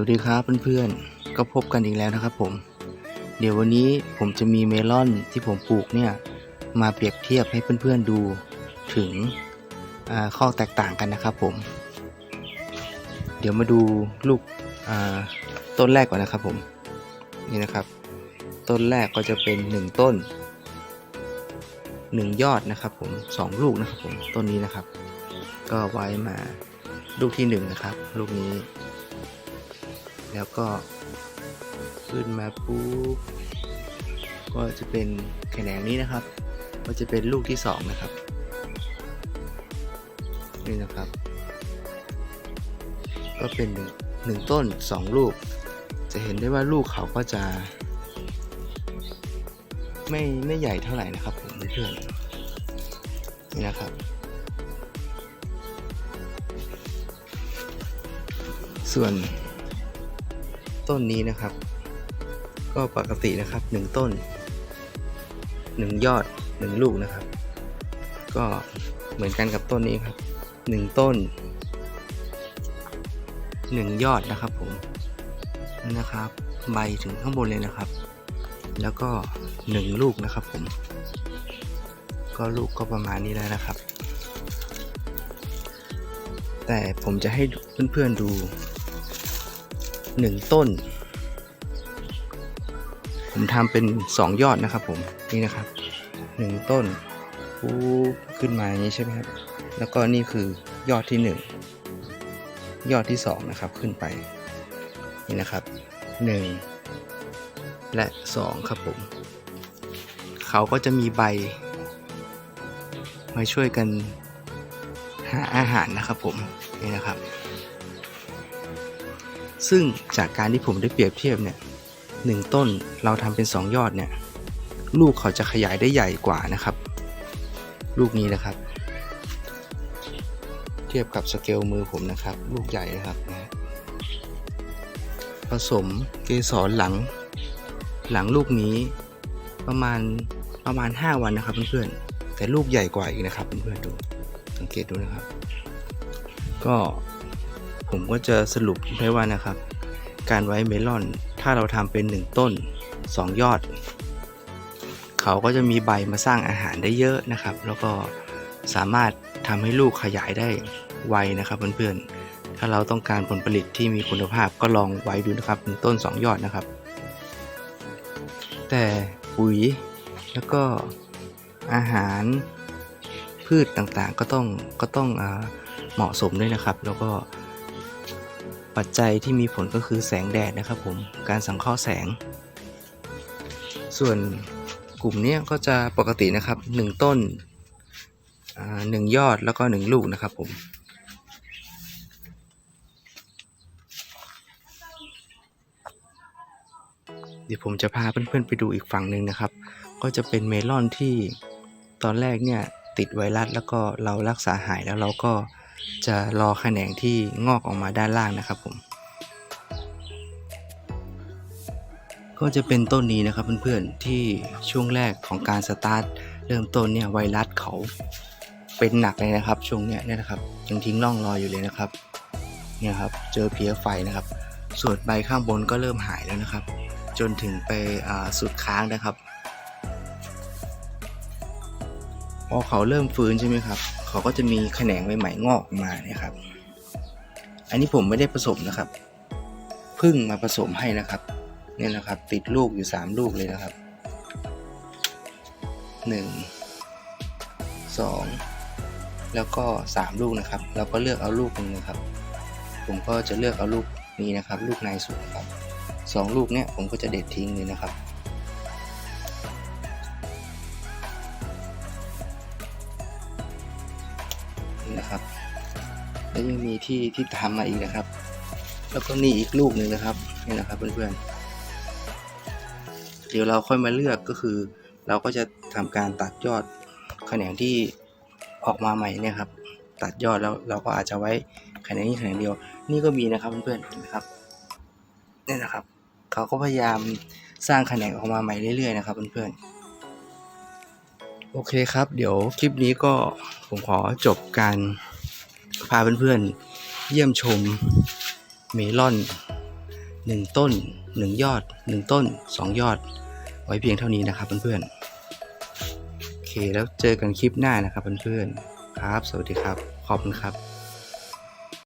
วัสดีครับเพื่อนๆ ก็พบกันอีกแล้วนะครับผม เดี๋ยววันนี้ผมจะมีเมลอนที่ผมปลูกเนี่ยมาเปรียบเทียบให้เพื่อนๆดูถึงข้อแตกต่างกันนะครับผม เดี๋ยวมาดูลูกต้นแรกก่อนนะครับผม นี่นะครับ ต้นแรกก็จะเป็นหนึ่งต้นหนึ่งยอดนะครับผมสองลูกนะครับผม ต้นนี้นะครับ ก็ไว้มาลูกที่หนึ่งนะครับ ลูกนี้ แล้วก็ขึ้นมาปุ๊บก็จะเป็นแขนงนี้นะครับ ก็จะเป็นลูกที่สองนะครับ นี่นะครับ ก็เป็นหนึ่งต้นสองลูก จะเห็นได้ว่าลูกเขาก็จะ ไม่ไม่ใหญ่เท่าไหร่นะครับผมเพื่อนๆนี่นะครับส่วน ต้นนี้นะครับ ก็ปกตินะครับหนึ่งต้นหนึ่งยอดหนึ่งลูกนะครับ ก็เหมือนกันกับต้นนี้ครับหนึ่งต้นหนึ่งยอดนะครับผมนะครับ ใบถึงข้างบนเลยนะครับ แล้วก็หนึ่งลูกนะครับผม ก็ลูกก็ประมาณนี้แล้วนะครับ แต่ผมจะให้เพื่อนๆดู หนึ่งต้น ผมทำเป็นสองยอดนะครับผมนี่นะครับหนึ่งต้นปุ๊บขึ้นมาอย่างนี้ใช่ไหมครับ แล้วก็นี่คือยอดที่หนึ่งยอดที่สองนะครับขึ้นไปนี่นะครับหนึ่งและสองครับผม เขาก็จะมีใบ มาช่วยกันหาอาหารนะครับผมนี่นะครับ ซึ่งจากการที่ผมได้เปรียบเทียบเนี่ยหนึ่งต้นเราทำเป็น 2 ยอดเนี่ยลูกเขาจะขยายได้ใหญ่กว่านะครับ ลูกนี้นะครับ เทียบกับสเกลมือผมนะครับ ลูกใหญ่นะครับนะผสมเกสรหลังหลังลูกนี้ประมาณประมาณ 5 วันนะครับเพื่อนๆแต่ลูกใหญ่กว่าอีกนะครับเพื่อนๆดูสังเกตดูนะครับ ก็ ผมก็จะสรุปได้ว่านะครับ การไว้เมลอน ถ้าเราทำเป็น 1 ต้น 2 ยอด เขาก็จะมีใบมาสร้างอาหารได้เยอะนะครับ แล้วก็สามารถทำให้ลูกขยายได้ไวนะครับเพื่อนๆ ถ้าเราต้องการผลผลิตที่มีคุณภาพก็ลองไว้ดูนะครับเป็นต้น 2 ยอดนะครับ แต่ปุ๋ยแล้วก็อาหารพืชต่างๆก็ต้องก็ต้องอเหมาะสมด้วยนะครับ แล้วก็ ปัจจัยที่มีผลก็คือแสงแดดนะครับผมการสังเคราะห์แสง ส่วนกลุ่มเนี้ยก็จะปกตินะครับ 1 ต้นหนึ่งยอดแล้วก็ 1 ลูกนะครับผมเดี๋ยวผมจะพาเพื่อนๆไปดูอีกฝั่งหนึ่งนะครับ ก็จะเป็นเมลอนที่ตอนแรกเนี่ยติดไวรัสแล้วก็เรารักษาหายแล้วเราก็ จะรอแขนงที่งอกออกมาด้านล่างนะครับผม ก็จะเป็นต้นนี้นะครับเพื่อนๆที่ช่วงแรกของการสตาร์ทเริ่มต้นเนี่ยไวรัสเขาเป็นหนักเลยนะครับช่วงเนี้ยนะครับยังทิ้งร่องรอยอยู่เลยนะครับเนี่ยครับเจอเพี้ยไฟนะครับ ส่วนใบข้างบนก็เริ่มหายแล้วนะครับ จนถึงไปสุดค้างนะครับ พอเขาเริ่มฟื้นใช่ไหมครับ เขาก็จะมีแขนงใหม่ๆงอกออกมาเนี่ยครับ อันนี้ผมไม่ได้ผสมนะครับ พึ่งมาผสมให้นะครับเนี่ยนะครับ ติดลูกอยู่ 3 ลูกเลยนะครับ 1 2 แล้วก็ 3 ลูกนะครับ เราก็เลือกเอาลูกนึงนะครับ ผมก็จะเลือกเอาลูกนี้นะครับ ลูกในสุดครับสองลูกเนี่ยผมก็จะเด็ดทิ้งเลยนะครับ นะครับ แล้วยังมีที่ที่ตามมาอีกนะครับ แล้วก็นี่อีกลูกหนึ่งนะครับนี่นะครับเพื่อนๆเดี๋ยวเราค่อยมาเลือกก็คือ เราก็จะทำการตัดยอดแขนงที่ออกมาใหม่เนี่ยครับ ตัดยอดแล้วเราก็อาจจะไว้แขนงนี้แขนงเดียว นี่ก็มีนะครับเพื่อนๆเห็นไหมครับนี่นะครับ เขาก็พยายามสร้างแขนงออกมาใหม่เรื่อยๆนะครับเพื่อนๆ โอเคครับ เดี๋ยวคลิปนี้ก็ผมขอจบการพาเพื่อนๆ เยี่ยมชมเมลอนหนึ่งต้นหนึ่งยอดหนึ่งต้นสองยอด ไว้เพียงเท่านี้นะครับเพื่อนๆ โอเคแล้วเจอกันคลิปหน้านะครับเพื่อนๆ ครับ สวัสดีครับ ขอบคุณครับ